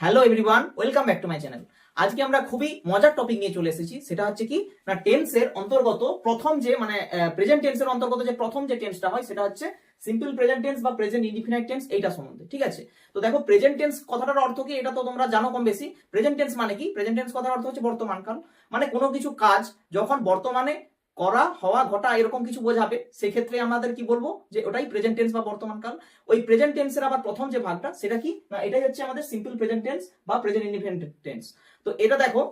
Hello everyone welcome back to my channel আজকে আমরা খুবই মজার টপিক নিয়ে চলে এসেছি। সেটা হচ্ছে কি, না টেন্সের অন্তর্গত প্রথম যে মানে প্রেজেন্ট টেন্সের অন্তর্গত যে প্রথম যে টেন্সটা হয়, সেটা হচ্ছে সিম্পল প্রেজেন্ট টেন্স বা প্রেজেন্ট ইনডিফিনাইট টেন্স এইটা সম্বন্ধে, ঠিক আছে? তো দেখো প্রেজেন্ট টেন্স কথাটার অর্থ কি, এটা তো তোমরা জানো কম বেশি। প্রেজেন্ট টেন্স মানে কি? প্রেজেন্ট টেন্স কথার অর্থ হচ্ছে বর্তমান বর্তমানকাল মানে কোনো কিছু কাজ যখন বর্তমানে করা, হওয়া, ঘটা এরকম কিছু বোঝাবে। সেক্ষেত্রে আমাদের কি বলব? যে ওটাই প্রেজেন্ট টেন্স বা বর্তমানকাল ওই প্রেজেন্ট টেন্সের আবার প্রথম যে ভাগটা, সেটা কি? না, এটাই হচ্ছে আমাদের সিম্পল প্রেজেন্ট টেন্স বা প্রেজেন্ট ইনডিফিনাইট টেন্স তো এটা দেখো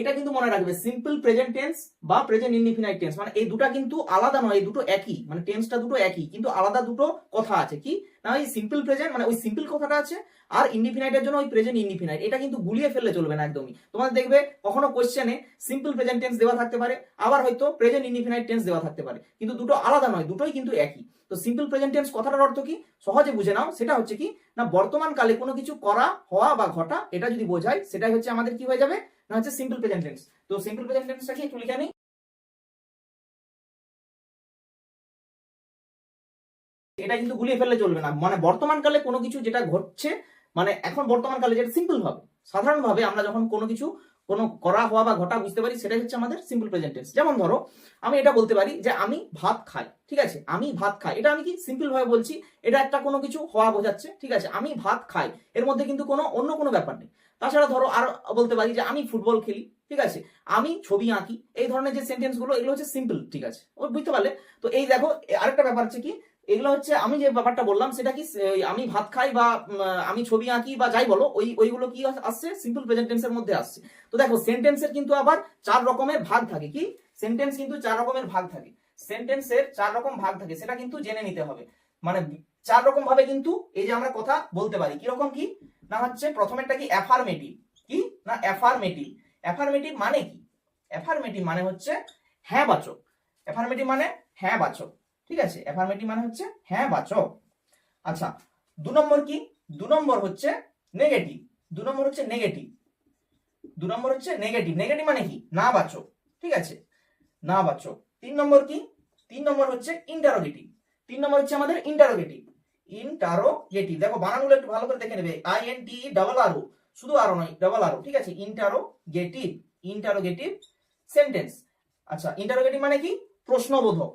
এটা কিন্তু মনে রাখবে সিম্পল প্রেজেন্ট টেন্স বা প্রেজেন্ট ইনডিফিনাইট টেন্স মানে এই দুটা কিন্তু আলাদা নয়, এই দুটো একই। মানে টেন্সটা দুটো একই, কিন্তু আলাদা দুটো কথা আছে। কি? না, ওই সিম্পল প্রেজেন্ট মানে ওই সিম্পল কথাটা আছে, আর ইনডিফিনাইটের জন্য ওই প্রেজেন্ট ইনডিফিনাইট এটা কিন্তু গুলিয়ে ফেললে চলবে না একদমই। তোমাদের দেখবে, কখনো কোশ্চেনে সিম্পল প্রেজেন্ট টেন্স দেওয়া থাকতে পারে, আবার হয়তো প্রেজেন্ট ইনডিফিনাইট টেন্স দেওয়া থাকতে পারে। কিন্তু দুটো আলাদা নয়, দুটোই কিন্তু একই। তো সিম্পল প্রেজেন্ট টেন্স কথাটার অর্থ কি? সহজে বুঝে নাও, সেটা হচ্ছে কি? না, বর্তমান কালে কোনো কিছু করা, হওয়া বা ঘটা, এটা যদি বোঝায়, সেটাই হচ্ছে আমাদের কি হয়ে যাবে? না হচ্ছে সিম্পল প্রেজেন্ট টেন্স তো সিম্পল প্রেজেন্ট টেন্সটাকে একটু লিখে এটা কিন্তু গুলিয়ে ফেললে চলবে না। মানে বর্তমান কালে কোনো কিছু যেটা ঘটছে মানে এখন বর্তমানকালে যেটা সিম্পল ভাবে সাধারণভাবে আমরা যখন কোনো কিছু কোনো করা হওয়া বা ঘটা বুঝতে পারি, সেটাই হচ্ছে আমাদের সিম্পল প্রেজেন্ট টেন্স যেমন ধরো, আমি এটা বলতে পারি যে আমি ভাত খাই, ঠিক আছে? আমি ভাত খাই। এটা আমি কি সিম্পল ভাবে বলছি? এটা একটা কোনো কিছু হওয়া বোঝাচ্ছে, ঠিক আছে? আমি ভাত খাই, এর মধ্যে কিন্তু কোনো অন্য কোনো ব্যাপার নেই। তাছাড়া ধরো আর বলতে পারি যে আমি ফুটবল খেলি, ঠিক আছে? আমি ছবি আঁকি, এই ধরনের যে সেন্টেন্সগুলো, এগুলো হচ্ছে সিম্পল ঠিক আছে? ও বুঝতে পারলে? তো এই দেখো, আরেকটা ব্যাপার হচ্ছে কি এগুলো হচ্ছে আমি যে ব্যাপারটা বললাম, সেটা কি আমি ভাত খাই বা আমি ছবি আঁকি বা যাই বলো, ওই, ওইগুলো কি আসছে? সিম্পল প্রেজেন্ট টেন্সের মধ্যে আসছে। তো দেখো সেন্টেন্সের কিন্তু আবার চার রকমের ভাগ থাকে, কি? সেন্টেন্স কিন্তু চার রকমের ভাগ থাকে। সেন্টেন্সের চার রকম ভাগ থাকে, সেটা কিন্তু জেনে নিতে হবে। মানে চার রকম ভাবে কিন্তু এই যে আমরা কথা বলতে পারি কি রকম কি? না হচ্ছে প্রথমেরটা কি? অ্যাফার্মেটিভ কি? না অ্যাফার্মেটিভ অ্যাফার্মেটিভ মানে কি? অ্যাফার্মেটিভ মানে হচ্ছে হ্যাঁ বাচক। অ্যাফার্মেটিভ মানে হ্যাঁ বাচক। ঠিক আছে? অ্যাফার্মেটিভ মানে হচ্ছে হ্যাঁ বাচক আচ্ছা দু নম্বর কি? দু নম্বর হচ্ছে নেগেটিভ দু নম্বর হচ্ছে নেগেটিভ দু নম্বর হচ্ছে নেগেটিভ নেগেটিভ মানে কি? না বাচক ঠিক আছে? না বাচক তিন নম্বর কি? তিন নম্বর হচ্ছে ইন্টারোগেটিভ তিন নম্বর হচ্ছে আমাদের ইন্টারোগেটিভ ইন্টারোগেটিভ দেখো, বানানগুলো একটু ভালো করে দেখে নেবে। I N T double R শুধু আরও নয় ডাবল আরও ঠিক আছে? ইন্টারোগেটিভ ইন্টারোগেটিভ সেন্টেন্স আচ্ছা ইন্টারোগেটিভ মানে কি? প্রশ্নবোধক।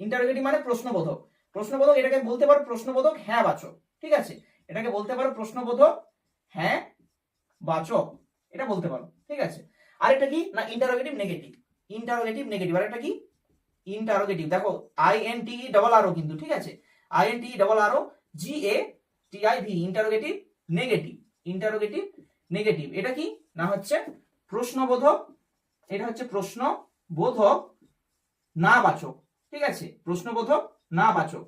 ইন্টারোগেটিভ মানে প্রশ্নবোধক। প্রশ্নবোধক এটাকে বলতে পারো প্রশ্নবোধক হ্যাঁ বাচক। ঠিক আছে? এটাকে বলতে পারো প্রশ্নবোধক হ্যাঁ বাচক। এটা বলতে পারো। ঠিক আছে? আর এটা কি? না ইন্টারোগেটিভ নেগেটিভ ইন্টারোগেটিভ নেগেটিভ আরেকটা কি? ইন্টারোগেটিভ দেখো আই এন টি ডবল আরও কিন্তু, ঠিক আছে? I N T double R O G A T I V interrogative negative interrogative negative এটা কি? না, হচ্ছে প্রশ্নবোধক। এটা হচ্ছে প্রশ্নবোধক, না, বাচক। ঠিক আছে? প্রশ্নবোধক না বাচক।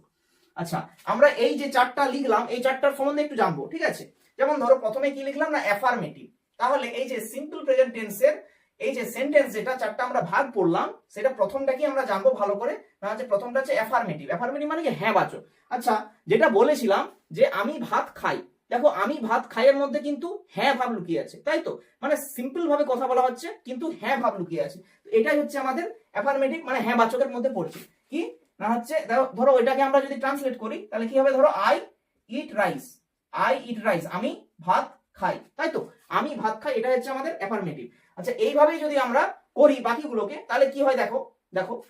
আচ্ছা আমরা এই যে চারটা লিখলাম, এই চারটার সম্বন্ধে একটু জানব, ঠিক আছে? যেমন ধরো প্রথমে কি লিখলাম না অ্যাফার্মেটিভ তাহলে এই যে সিম্পল প্রেজেন্ট টেন্সের এই যে সেন্টেন্স যেটা চারটা আমরা ভাগ পড়লাম সেটা প্রথমটা কি আমরা জানব ভালো করে? না হচ্ছে প্রথমটা হচ্ছে অ্যাফার্মেটিভ অ্যাফার্মেটিভ মানে কি? হ্যাঁ বাচক। আচ্ছা যেটা বলেছিলাম যে আমি ভাত খাই। দেখো, আমি ভাত খাইয়ের মধ্যে কিন্তু হ্যাঁ ভাব লুকিয়ে আছে, তাই তো? মানে সিম্পল ভাবে কথা বলা হচ্ছে, কিন্তু হ্যাঁ ভাব লুকিয়ে আছে। এটাই হচ্ছে আমাদের অ্যাফার্মেটিভ মানে হ্যাঁ বাচকের মধ্যে পড়ছে। কি? না হচ্ছে, ধরো- এটাকে আমরা যদি ট্রান্সলেট করি, তাহলে কি হবে? ধরো I eat rice I eat rice আমি ভাত খাই। তাই তো? আমি ভাত খাই এটা হচ্ছে আমাদের অ্যাফার্মেটিভ আচ্ছা এইভাবেই যদি আমরা করি বাকিগুলোকে, তাহলে কি হয় দেখো? দেখো,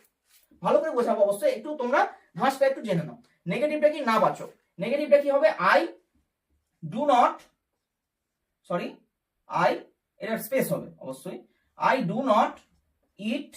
ভালো করে বোঝাবো অবশ্যই। একটু তোমরা ধাঁচটা একটু জেনে নাও। নেগেটিভটা কি? না বাঁচো। নেগেটিভটা কি হবে? I do not sorry I এটার স্পেস হবে, অবশ্যই। I do not eat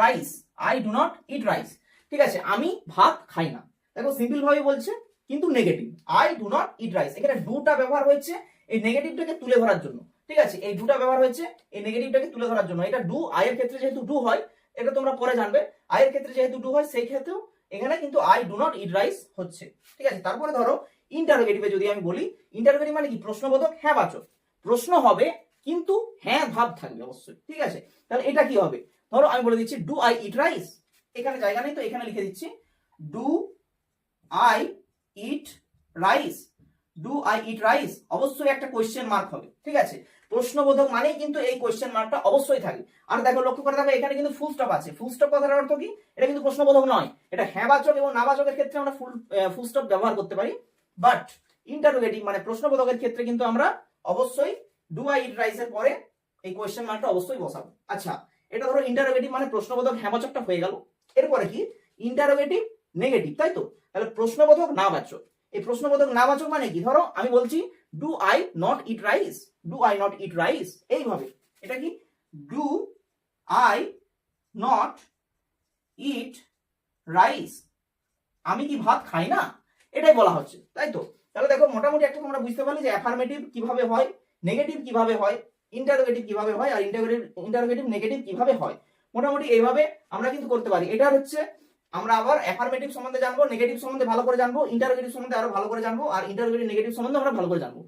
rice I do not eat rice ঠিক আছে, আমি ভাত খাই না। দেখো সিম্পল ভাবে বলছে, কিন্তু negative I do not eat rice এখানে ডুটা ব্যবহার হয়েছে, এই নেগেটিভটাকে তুলে ধরার জন্য। ঠিক আছে, এই ডুটা ব্যবহার হয়েছে, এই নেগেটিভটাকে তুলে ধরার জন্য। এটা ডু আয়ের ক্ষেত্রে যেহেতু ডু হয়, এটা তোমরা পরে জানবে। আয়ের ক্ষেত্রে যেহেতু ডু হয়, সেই ক্ষেত্রেও এখানে কিন্তু I do not eat rice হচ্ছে। ঠিক আছে, তারপরে ধরো ইন্টারোগেটিভে যদি আমি বলি ইন্টারোগেটিভ মানে কি? প্রশ্নবোধক হ্যাঁ বাচক। প্রশ্ন হবে, কিন্তু হ্যাঁ ভাব থাকবে অবশ্যই। ঠিক আছে, তাহলে এটা কি হবে? ধরো আমি বলে দিচ্ছি ডু আই ইট রাইস এখানে জায়গা নেই তো, এখানে লিখে দিচ্ছি do I eat rice do I eat rice অবশ্যই একটা কোয়েশ্চেন মার্ক হবে, ঠিক আছে? প্রশ্নবোধক মানেই কিন্তু এই কোয়েশ্চেন মার্কটা অবশ্যই থাকে। আর দেখো, লক্ষ্য করে দেখো, এখানে কিন্তু ফুল স্টপ আছে। ফুল স্টপ কথার অর্থ কি? এটা কিন্তু প্রশ্নবোধক নয়। এটা হ্যাঁ বাচক এবং না বাচকের ক্ষেত্রে আমরা ফুল ফুল স্টপ ব্যবহার করতে পারি। বাট ইন্টারোগেটিভ মানে প্রশ্নবোধকের ক্ষেত্রে কিন্তু আমরা অবশ্যই ডু আই ইট রাইস এর পরে এই কোয়েশ্চেন মার্কটা অবশ্যই বসাবো। আচ্ছা এটা ধরো ইন্টারোগেটিভ মানে প্রশ্নবোধক হ্যাবাচকটা হয়ে গেল। এরপরে কি? ইন্টারোগেটিভ নেগেটিভ তাই তো? তাহলে প্রশ্নবোধক না বাচক এই প্রশ্নবোধক না বাচক মানে কি? ধরো আমি বলছি do I not eat rice do I not eat rice এইভাবে। এটা কি? Do I not eat rice আমি কি ভাত খাই না? এটাই বলা হচ্ছে, তাই তো? তাহলে দেখো, মোটামুটি একটা তোমরা বুঝতে পারলে যে অ্যাফার্মেটিভ কীভাবে হয় নেগেটিভ কীভাবে হয় ইন্টারোগেটিভ কীভাবে হয় আর ইন্টারোগেটিভ ইন্টারোগেটিভ নেগেটিভ কীভাবে হয়? মোটামুটি এইভাবে আমরা কিন্তু করতে পারি। এটা হচ্ছে আমরা আবার অ্যাফার্মেটিভ সম্বন্ধে জানব নেগেটিভ সম্বন্ধে ভালো করে জানব ইন্টারোগেটিভ সম্বন্ধে আরও ভালো করে জানব, আর ইন্টারোগেটিভ নেগেটিভ সম্বন্ধে আমরা ভালো করে জানব।